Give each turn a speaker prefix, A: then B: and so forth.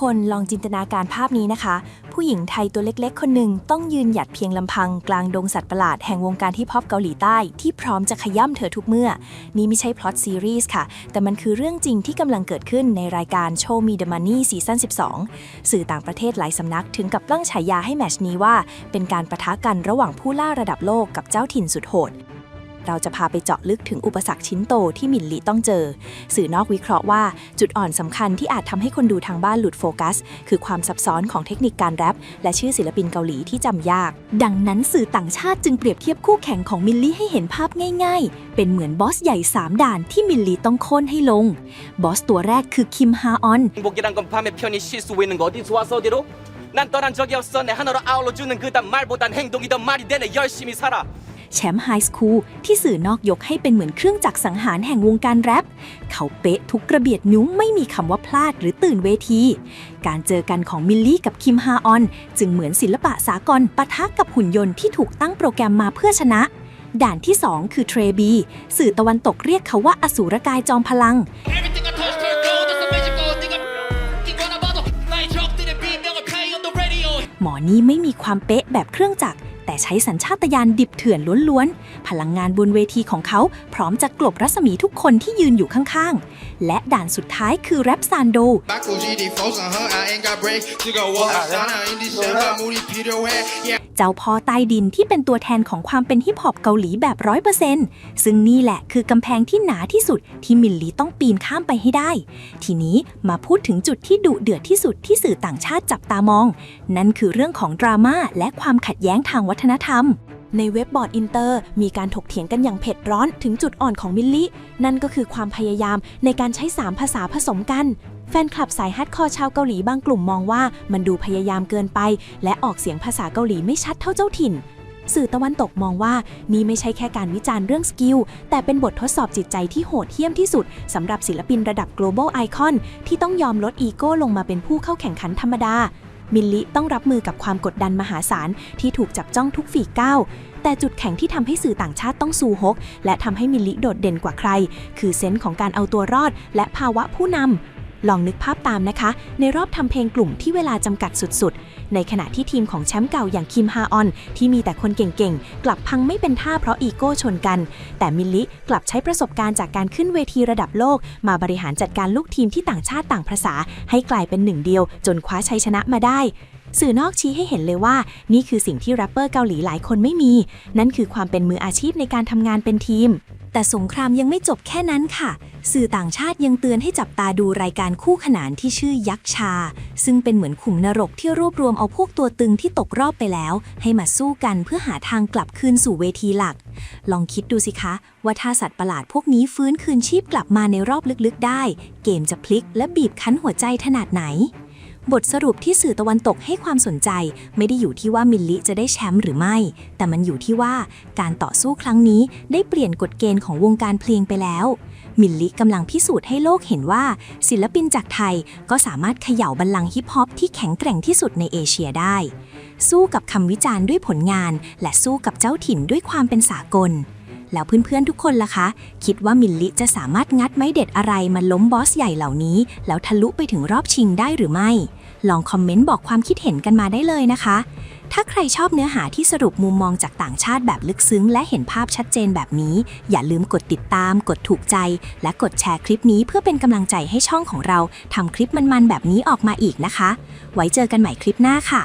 A: คนลองจินตนาการภาพนี้นะคะ ผู้หญิงไทยตัวเล็กๆ คนหนึ่งต้องยืนหยัดเพียงลำพังกลางดงสัตว์ประหลาดแห่งวงการฮิปฮอปเกาหลีใต้ที่พร้อมจะขย่ำเธอทุกเมื่อ นี่ไม่ใช่พล็อตซีรีส์ค่ะ แต่มันคือเรื่องจริงที่กำลังเกิดขึ้นในรายการ Show Me the Money ซีซั่น12 สื่อต่างประเทศหลายสำนักถึงกับตั้งฉายาให้แมชนี้ว่า เป็นการประทะกันระหว่างผู้ล่าระดับโลกกับเจ้าถิ่นสุดโหด เราจะพาไปเจาะลึกถึงอุปสรรคชิ้นโตที่มินลีต้องเจอ สื่อนอกวิเคราะห์ว่าจุดอ่อนสำคัญที่อาจทำให้คนดูทางบ้านหลุดโฟกัส คือความซับซ้อนของเทคนิคการแรปและชื่อศิลปินเกาหลีที่จำยาก ดังนั้นสื่อต่างชาติจึงเปรียบเทียบคู่แข่งของมินลีให้เห็นภาพง่ายๆ เป็นเหมือนบอสใหญ่ 3 ด่านที่มินลีต้องโค่นให้ลง บอสตัวแรกคือคิมฮาออน
B: นั่นตอนนั้นจอกยวซนในฮันเราเอาเรจุนนั่คือแต่มาบดันแห่งดงอีดมาดิเดนเนยอชิมิซาระ
A: แชมป์ไฮสคูลที่สื่อนอกยกให้เป็นเหมือนเครื่องจักรสังหารแห่งวงการแรป เขาเป๊ะทุกกระเบียดนิ้วไม่มีคำว่าพลาดหรือตื่นเวที การเจอกันของมิลลี่กับคิมฮาออน จึงเหมือนศิลปะสากลปะทะกับหุ่นยนต์ที่ถูกตั้งโปรแกรมมาเพื่อชนะด่านที่ 2 คือเทรบี สื่อตะวันตกเรียกเขาว่าอสูรกายจอมพลัง หมอนี่ไม่มีความเป๊ะแบบเครื่องจักร แต่ใช้สัญชาตญาณดิบเถื่อนล้วนๆ พลังงานบนเวทีของเขาพร้อมจะกลบรัศมีทุกคนที่ยืนอยู่ข้างๆ และด่านสุดท้ายคือแรปซานโด เจ้าพ่อใต้ดินที่เป็นตัวแทนของความเป็นฮิปฮอปเกาหลีแบบร้อยเปอร์เซนต์ซึ่งนี่แหละคือกำแพงที่หนาที่สุดที่มิลลีต้องปีนข้ามไปให้ได้ ทีนี้มาพูดถึงจุดที่ดุเดือดที่สุดที่สื่อต่างชาติจับตามอง นั่นคือเรื่องของดราม่าและความขัดแย้งทางวัฒนธรรมในเว็บบอร์ดอินเตอร์มีการถกเถียงกันอย่างเผ็ดร้อนถึงจุดอ่อนของมิลลินั่นก็คือความพยายามในการใช้ 3 ภาษาผสมกัน แฟนคลับสายฮัดคอร์ชาวเกาหลีบางกลุ่มมองว่ามันดูพยายามเกินไป และออกเสียงภาษาเกาหลีไม่ชัดเท่าเจ้าถิ่น สื่อตะวันตกมองว่านี่ไม่ใช่แค่การวิจารณ์เรื่องสกิล แต่เป็นบททดสอบจิตใจที่โหดเหี้ยมที่สุดสำหรับศิลปินระดับ global icon ที่ต้องยอมลดอีโก้ลงมาเป็นผู้เข้าแข่งขันธรรมดามิลลิต้องรับมือกับความกดดันมหาศาล ที่ถูกจับจ้องทุกฝีก้าว แต่จุดแข็งที่ทำให้สื่อต่างชาติต้องสู้ฮก และทำให้มิลลิโดดเด่นกว่าใคร คือเซนส์ของการเอาตัวรอด และภาวะผู้นำ ลองนึกภาพตามนะคะ ในรอบทำเพลงกลุ่มที่เวลาจำกัดสุดๆ ในขณะที่ทีมของแชมป์เก่าอย่างคิมฮาออน ที่มีแต่คนเก่งๆ กลับพังไม่เป็นท่าเพราะอีโก้ชนกัน แต่มิลลิกลับใช้ประสบการณ์จากการขึ้นเวทีระดับโลก มาบริหารจัดการลูกทีมที่ต่างชาติต่างภาษา ให้กลายเป็นหนึ่งเดียว จนคว้าชัยชนะมาได้สื่อนอกชี้ให้เห็นเลยว่า นี่คือสิ่งที่แรปเปอร์เกาหลีหลายคนไม่มี นั่นคือความเป็นมืออาชีพในการทำงานเป็นทีม แต่สงครามยังไม่จบแค่นั้นค่ะ สื่อต่างชาติยังเตือนให้จับตาดูรายการคู่ขนานที่ชื่อยักษ์ชา ซึ่งเป็นเหมือนขุมนรกที่รวบรวมเอาพวกตัวตึงที่ตกรอบไปแล้ว ให้มาสู้กันเพื่อหาทางกลับคืนสู่เวทีหลัก ลองคิดดูสิคะ ว่าถ้าสัตว์ประหลาดพวกนี้ฟื้นคืนชีพกลับมาในรอบลึกๆ ได้ เกมจะพลิกและบีบคั้นหัวใจขนาดไหน บทสรุปที่สื่อตะวันตกให้ความสนใจ ไม่ได้อยู่ที่ว่ามิลลิจะได้แชมป์หรือไม่ แต่มันอยู่ที่ว่าการต่อสู้ครั้งนี้ได้เปลี่ยนกฎเกณฑ์ของวงการเพลงไปแล้ว มิลลิกำลังพิสูจน์ให้โลกเห็นว่า ศิลปินจากไทยก็สามารถเขย่าบัลลังก์ฮิปฮอปที่แข็งแกร่งที่สุดในเอเชียได้ สู้กับคำวิจารณ์ด้วยผลงาน และสู้กับเจ้าถิ่นด้วยความเป็นสากล แล้วเพื่อนๆทุกคนล่ะคะ คิดว่ามิลลิจะสามารถงัดไม้เด็ดอะไรมาล้มบอสใหญ่เหล่านี้ แล้วทะลุไปถึงรอบชิงได้หรือไม่ ลองคอมเมนต์บอกความคิดเห็นกันมาได้เลยนะคะ ถ้าใครชอบเนื้อหาที่สรุปมุมมองจากต่างชาติแบบลึกซึ้ง และเห็นภาพชัดเจนแบบนี้ อย่าลืมกดติดตาม กดถูกใจ และกดแชร์คลิปนี้เพื่อเป็นกำลังใจให้ช่องของเราทำคลิปมันๆแบบนี้ออกมาอีกนะคะ ไว้เจอกันใหม่คลิปหน้าค่ะ